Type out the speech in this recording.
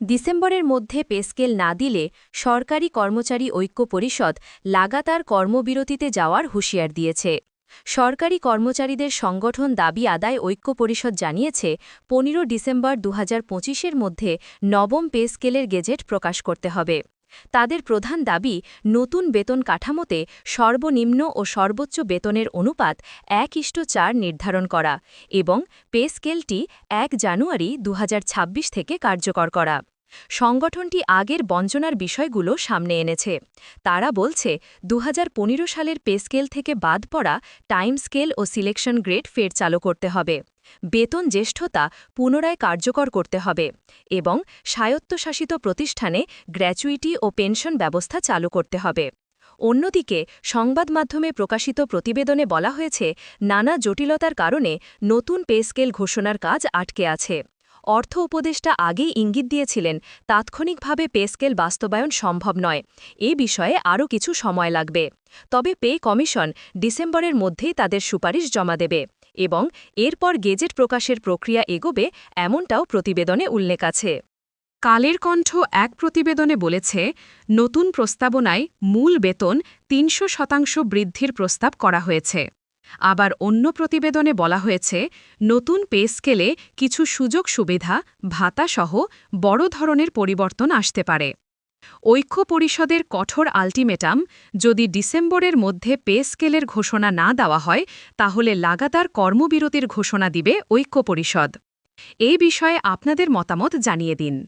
ডিসেম্বরের মধ্যে পেস্কেল না দিলে সরকারি কর্মচারী ঐক্য পরিষদ লাগাতার কর্মবিরতিতে যাওয়ার হুঁশিয়ার দিয়েছে। সরকারি কর্মচারীদের সংগঠন দাবি আদায় ঐক্য পরিষদ জানিয়েছে, পনেরো ডিসেম্বর দু এর মধ্যে নবম পে স্কেলের গেজেট প্রকাশ করতে হবে। তাদের প্রধান দাবি, নতুন বেতন কাঠামোতে সর্বনিম্ন ও সর্বোচ্চ বেতনের অনুপাত এক ইষ্ট চার নির্ধারণ করা এবং পে স্কেলটি এক জানুয়ারি দু হাজার ছাব্বিশ থেকে কার্যকর করা। সংগঠনটি আগের বঞ্চনার বিষয়গুলো সামনে এনেছে। তারা বলছে দু হাজার পনেরো সালের পে স্কেল থেকে বাদ পড়া টাইম স্কেল ও সিলেকশন গ্রেড ফের চালু করতে হবে। বেতন জ্যেষ্ঠতা পুনরায় কার্যকর করতে হবে এবং স্বায়ত্তশাসিত প্রতিষ্ঠানে গ্র্যাচুইটি ও পেনশন ব্যবস্থা চালু করতে হবে। অন্যদিকে, সংবাদ মাধ্যমে প্রকাশিত প্রতিবেদনে বলা হয়েছে, নানা জটিলতার কারণে নতুন পে স্কেল ঘোষণার কাজ আটকে আছে। অর্থ উপদেষ্টা আগেই ইঙ্গিত দিয়েছিলেন, তাৎক্ষণিকভাবে পে স্কেল বাস্তবায়ন সম্ভব নয়। এ বিষয়ে আরও কিছু সময় লাগবে। তবে পে কমিশন ডিসেম্বরের মধ্যেই তাদের সুপারিশ জমা দেবে এবং এরপর গেজেট প্রকাশের প্রক্রিয়া এগোবে এমনটাও প্রতিবেদনে উল্লেখ আছে। কালের কণ্ঠ এক প্রতিবেদনে বলেছে, নতুন প্রস্তাবনায় মূল বেতন তিনশো শতাংশ বৃদ্ধির প্রস্তাব করা হয়েছে। আবার অন্য প্রতিবেদনে বলা হয়েছে, নতুন পে স্কেলে কিছু সুযোগ সুবিধা ভাতাসহ বড় ধরনের পরিবর্তন আসতে পারে। ঐক্য পরিষদের কঠোর আল্টিমেটাম, যদি ডিসেম্বরের মধ্যে পে স্কেলের ঘোষণা না দেওয়া হয়, তাহলে লাগাতার কর্মবিরতির ঘোষণা দিবে ঐক্য পরিষদ। এই বিষয়ে আপনাদের মতামত জানিয়ে দিন।